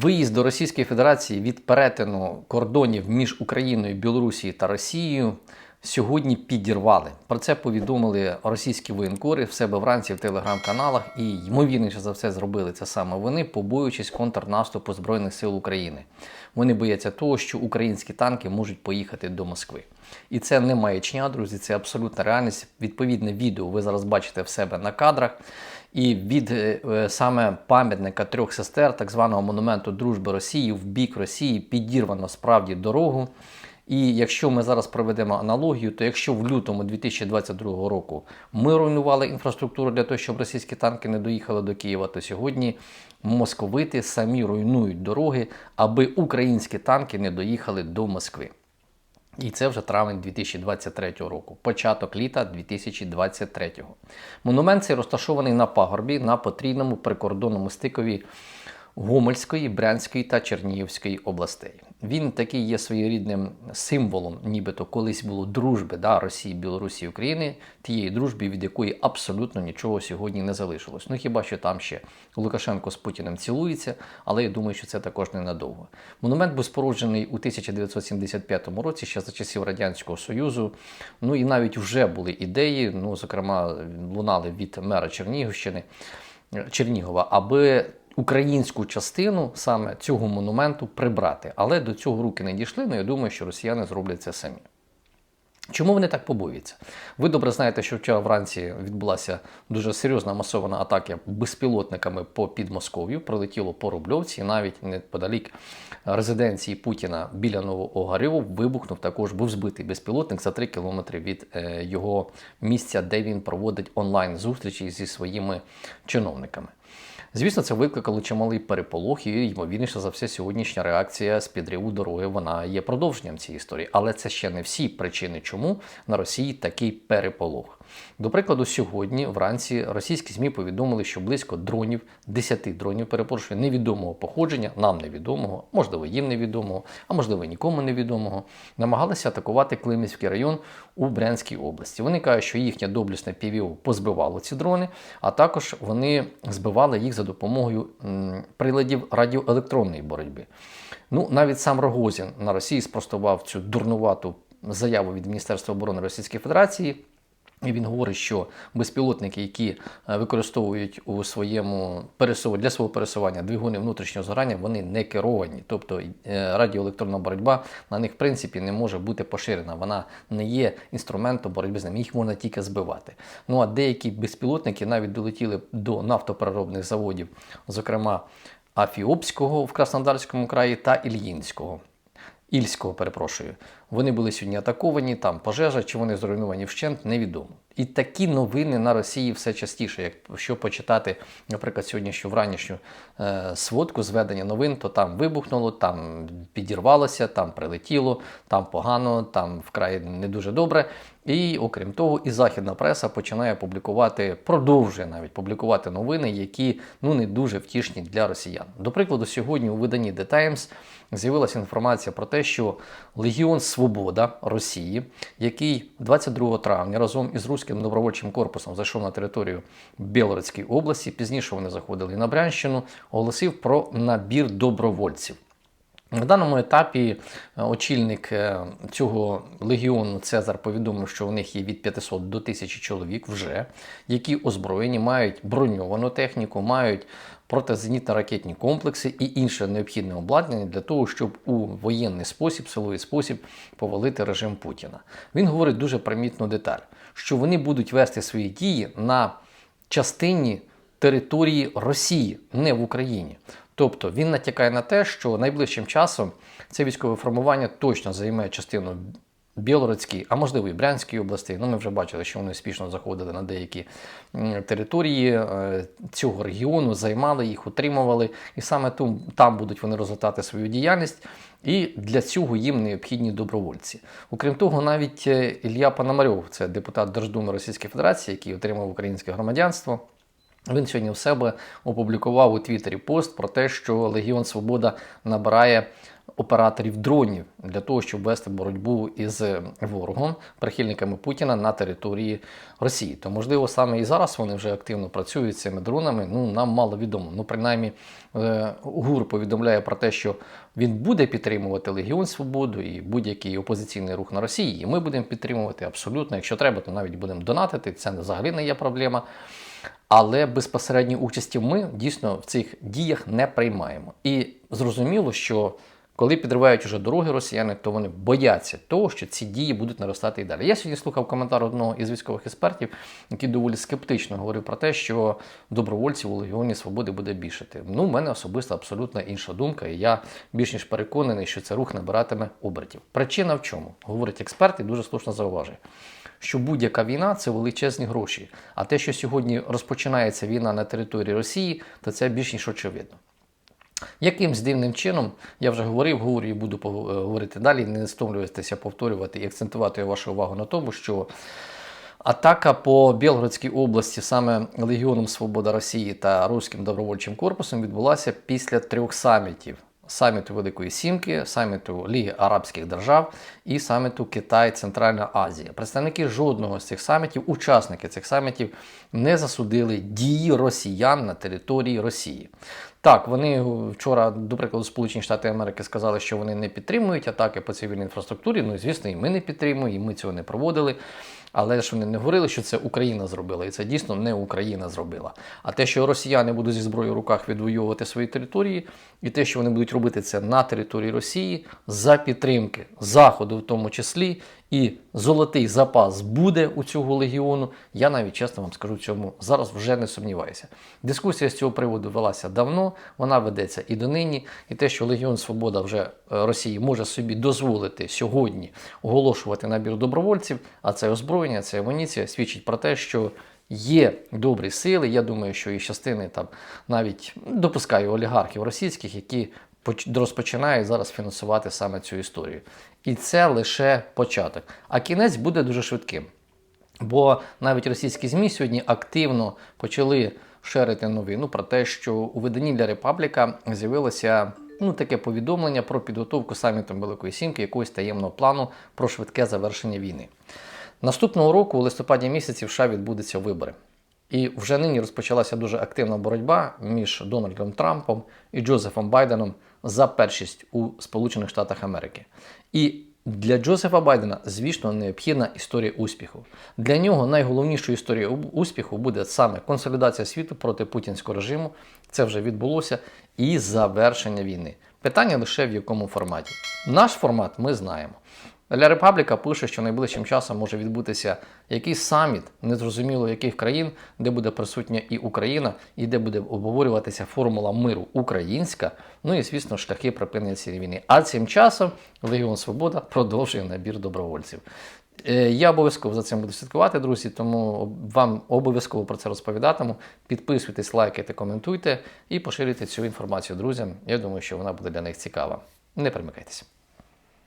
Виїзд до Російської Федерації від перетину кордонів між Україною, Білорусією та Росією сьогодні підірвали. Про це повідомили російські воєнкори в себе вранці в телеграм-каналах, і ймовірніше за все зробили це саме вони, побоюючись контрнаступу Збройних сил України. Вони бояться того, що українські танки можуть поїхати до Москви. І це не маячня, друзі, це абсолютна реальність. Відповідне відео ви зараз бачите в себе на кадрах. І від е, е, саме пам'ятника трьох сестер, так званого монументу дружби Росії, в бік Росії підірвано справді дорогу. І якщо ми зараз проведемо аналогію, то якщо в лютому 2022 року ми руйнували інфраструктуру для того, щоб російські танки не доїхали до Києва, то сьогодні московити самі руйнують дороги, аби українські танки не доїхали до Москви. І це вже травень 2023 року, початок літа 2023. Монумент цей розташований на пагорбі на потрійному прикордонному стикові Гомельської, Брянської та Чернігівської областей. Він такий є своєрідним символом, нібито колись було дружби да, Росії, Білорусі України, тієї дружби, від якої абсолютно нічого сьогодні не залишилось. Ну хіба що там ще Лукашенко з Путіним цілується, але я думаю, що це також ненадовго. Монумент був споруджений у 1975 році, ще за часів Радянського Союзу. Ну і навіть вже були ідеї, ну зокрема, лунали від мера Чернігівщини Чернігова, аби українську частину саме цього монументу прибрати. Але до цього руки не дійшли. Ну я думаю, що росіяни зроблять це самі. Чому вони так побоюються? Ви добре знаєте, що вчора вранці відбулася дуже серйозна масована атака безпілотниками по Підмосков'ю. Прилетіло по Рубльовці, і навіть неподалік резиденції Путіна біля Нового Новоогарєву вибухнув також був збитий безпілотник за 3 кілометри від е, його місця, де він проводить онлайн зустрічі зі своїми чиновниками. Звісно, це викликало чималий переполох, і ймовірніше за все, сьогоднішня реакція з підриву дороги вона є продовженням цієї історії. Але це ще не всі причини, чому на Росії такий переполох. До прикладу, сьогодні вранці російські ЗМІ повідомили, що близько дронів, 10 дронів, перепрошую, невідомого походження, нам невідомого, можливо, їм невідомого, а можливо, нікому невідомого, намагалися атакувати Климівський район у Брянській області. Вони що їхнє доблісне ПВО позбивало ці дрони, а також вони збивали їх за допомогою приладів радіоелектронної боротьби. Ну, навіть сам Рогозін на Росії спростував цю дурнувату заяву від Міністерства оборони Російської Федерації. І він говорить, що безпілотники, які е, використовують у своєму для свого пересування двигуни внутрішнього згорання, вони не керовані. Тобто е, радіоелектронна боротьба на них в принципі не може бути поширена. Вона не є інструментом боротьби з ними. Їх можна тільки збивати. Ну а деякі безпілотники навіть долетіли до нафтопереробних заводів, зокрема Афіопського в Краснодарському краї та Ільїнського. Ільського, перепрошую. Вони були сьогодні атаковані, там пожежа, чи вони зруйновані вщент, невідомо. І такі новини на Росії все частіше. Якщо почитати, наприклад, сьогоднішню вранішню е, сводку зведення новин, то там вибухнуло, там підірвалося, там прилетіло, там погано, там вкрай не дуже добре. І окрім того, і західна преса починає публікувати, продовжує навіть публікувати новини, які ну не дуже втішні для росіян. До прикладу, сьогодні у виданні The Times з'явилася інформація про те, що Легіон Свобода Росії, який 22 травня разом із Руським добровольчим корпусом зайшов на територію Білородської області, пізніше вони заходили на Брянщину, оголосив про набір добровольців. На даному етапі е, очільник е, цього легіону Цезар повідомив, що у них є від 500 до 1000 чоловік вже, які озброєні, мають броньовану техніку, мають протизенітно-ракетні комплекси і інше необхідне обладнання для того, щоб у воєнний спосіб, силовий спосіб повалити режим Путіна. Він говорить дуже примітну деталь, що вони будуть вести свої дії на частині території Росії, не в Україні. Тобто він натякає на те, що найближчим часом це військове формування точно займе частину Білородській, а можливо і Брянській області. Ну, ми вже бачили, що вони успішно заходили на деякі території е, цього регіону, займали їх, утримували, і саме там будуть вони розвитати свою діяльність. І для цього їм необхідні добровольці. Окрім того, навіть е, Ілля Пономарьов, це депутат Держдуми Російської Федерації, який отримав українське громадянство. Він сьогодні в себе опублікував у Твіттері пост про те, що Легіон Свобода набирає операторів дронів для того, щоб вести боротьбу із ворогом, прихильниками Путіна на території Росії. То можливо саме і зараз вони вже активно працюють цими дронами. Ну нам мало відомо. Ну принаймні е, ГУР повідомляє про те, що він буде підтримувати Легіон Свободу і будь-який опозиційний рух на Росії. І ми будемо підтримувати абсолютно. Якщо треба, то навіть будемо донатити. Це взагалі не є проблема. Але безпосередньої участі ми дійсно в цих діях не приймаємо. І зрозуміло, що коли підривають уже дороги росіяни, то вони бояться того, що ці дії будуть наростати і далі. Я сьогодні слухав коментар одного із військових експертів, який доволі скептично говорив про те, що добровольців у Легіоні Свободи буде більшати. Ну, у мене особисто абсолютно інша думка, і я більш ніж переконаний, що це рух набиратиме обертів. Причина в чому? Говорить експерт і дуже слушно зауважує. Що будь-яка війна це величезні гроші. А те, що сьогодні розпочинається війна на території Росії, то це більш ніж очевидно. Якимсь дивним чином, я вже говорив, говорю і буду е, говорити далі, не стомлюватися повторювати і акцентувати вашу увагу на тому, що атака по Білгородській області саме Легіоном Свобода Росії та Руським добровольчим корпусом відбулася після трьох самітів. Саміту Великої Сімки, саміту Ліги Арабських Держав і саміту Китай Центральна Азія. Представники жодного з цих самітів, учасники цих самітів, не засудили дії росіян на території Росії. Так, вони вчора, до прикладу, Сполучені Штати Америки сказали, що вони не підтримують атаки по цивільній інфраструктурі. Ну, і, звісно, і ми не підтримуємо, і ми цього не проводили. Але ж вони не говорили, що це Україна зробила, і це дійсно не Україна зробила. А те, що росіяни будуть зі зброєю в руках відвоювати свої території, і те, що вони будуть робити це на території Росії за підтримки Заходу, в тому числі, і золотий запас буде у цього легіону. Я навіть чесно вам скажу цьому зараз вже не сумніваюся. Дискусія з цього приводу велася давно, вона ведеться і донині. І те, що Легіон Свобода вже е, Росії може собі дозволити сьогодні оголошувати набір добровольців, а це озброєння, це амуніція, свідчить про те, що. Є добрі сили. Я думаю, що і частини там навіть допускаю олігархів російських, які поч- розпочинають зараз фінансувати саме цю історію. І це лише початок. А кінець буде дуже швидким. Бо навіть російські ЗМІ сьогодні активно почали шерити новину про те, що у виданні для Репабліка з'явилося ну, таке повідомлення про підготовку самітом Великої Сімки якогось таємного плану про швидке завершення війни. Наступного року, у листопаді місяці, в США відбудуться вибори. І вже нині розпочалася дуже активна боротьба між Дональдом Трампом і Джозефом Байденом за першість у Сполучених Штатах Америки. І для Джозефа Байдена, звісно, необхідна історія успіху. Для нього найголовнішою історією успіху буде саме консолідація світу проти путінського режиму. Це вже відбулося, і завершення війни. Питання лише в якому форматі. Наш формат ми знаємо. Для Репабліка пише, що найближчим часом може відбутися якийсь саміт, незрозуміло яких країн, де буде присутня і Україна, і де буде обговорюватися формула миру українська, ну і, звісно, шляхи припинення цієї війни. А цим часом Легіон Свобода продовжує набір добровольців. Е, Я обов'язково за цим буду слідкувати, друзі, тому вам обов'язково про це розповідатиму. Підписуйтесь, лайкайте, коментуйте і поширюйте цю інформацію друзям. Я думаю, що вона буде для них цікава. Не примикайтеся.